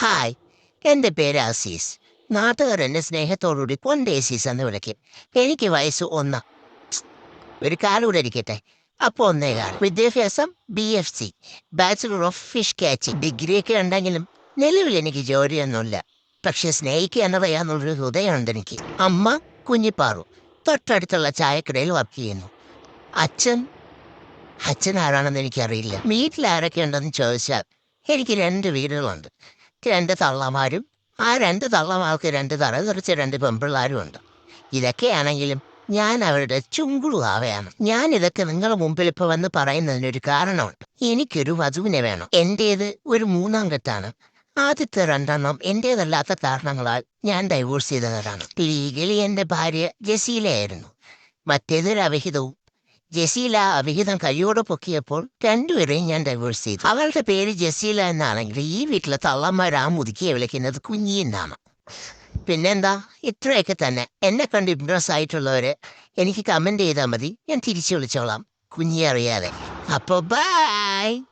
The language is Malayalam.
ഹായ്. എന്റെ പേര് അസീസ്. നാട്ടുകാർ എന്നെ സ്നേഹത്തോടുകൂടി കൊണ്ടേസീസ് എന്ന് വിളിക്കും. എനിക്ക് വയസ്സ് ഒന്ന്. ഒരു കാലൂടെ ഇരിക്കട്ടെ. അപ്പോൾ ഒന്നേകാൽ വിദ്യാഭ്യാസം B F C bachelor of fish catching ഡിഗ്രിയൊക്കെ ഉണ്ടെങ്കിലും നിലവിൽ എനിക്ക് ജോലിയൊന്നുമില്ല. പക്ഷെ സ്നേഹിക്കുക എന്ന് പറയാന്നുള്ളൊരു ഹൃദയമുണ്ട് എനിക്ക്. അമ്മ കുഞ്ഞിപ്പാറു. തൊട്ടടുത്തുള്ള ചായക്കടയിൽ വർക്ക് ചെയ്യുന്നു. അച്ഛൻ അച്ഛൻ ആരാണെന്ന് എനിക്കറിയില്ല. വീട്ടിൽ ആരൊക്കെ ഉണ്ടെന്ന് ചോദിച്ചാൽ എനിക്ക് രണ്ട് വീടുകളുണ്ട്. രണ്ട് തള്ളമാരും ആ രണ്ട് തള്ളമാർക്ക് രണ്ട് തറ കുറച്ച് രണ്ട് പെമ്പിള്ളാരും ഉണ്ട് ഇതൊക്കെയാണെങ്കിലും ഞാൻ അവരുടെ ചുങ്കുളാവയാണ് ഞാൻ ഇതൊക്കെ നിങ്ങളുടെ മുമ്പിൽ ഇപ്പൊ വന്ന് പറയുന്നതിനൊരു കാരണമുണ്ട്. എനിക്കൊരു വധുവിനെ വേണം. എന്റേത് ഒരു മൂന്നാം കെട്ടാണ് ആദ്യത്തെ രണ്ടെണ്ണം എന്റേതല്ലാത്ത കാരണങ്ങളാൽ ഞാൻ ഡൈവോഴ്സ് ചെയ്തവരാണ്. ലീഗലി എന്റെ ഭാര്യ ജസീലയായിരുന്നു. മറ്റേതൊരു അവിഹിതവും ജസീല അവിഹിതം കൈയോടെ പൊക്കിയപ്പോൾ രണ്ടുപേരെയും ഞാൻ ഡൈവേഴ്സ് ചെയ്തു. അവളുടെ പേര് ജസീല എന്നാണെങ്കിൽ ഈ വീട്ടിലെ തള്ളമാരാ മുതുക്കിയെ വിളിക്കുന്നത് കുഞ്ഞി എന്നാണ്. പിന്നെന്താ? ഇത്രയൊക്കെ തന്നെ. എന്നെ കണ്ട് ഇംപ്രസ് ആയിട്ടുള്ളവര് എനിക്ക് കമന്റ് ചെയ്താൽ മതി. ഞാൻ തിരിച്ചു വിളിച്ചോളാം. കുഞ്ഞി അറിയാതെ. അപ്പോൾ ബൈ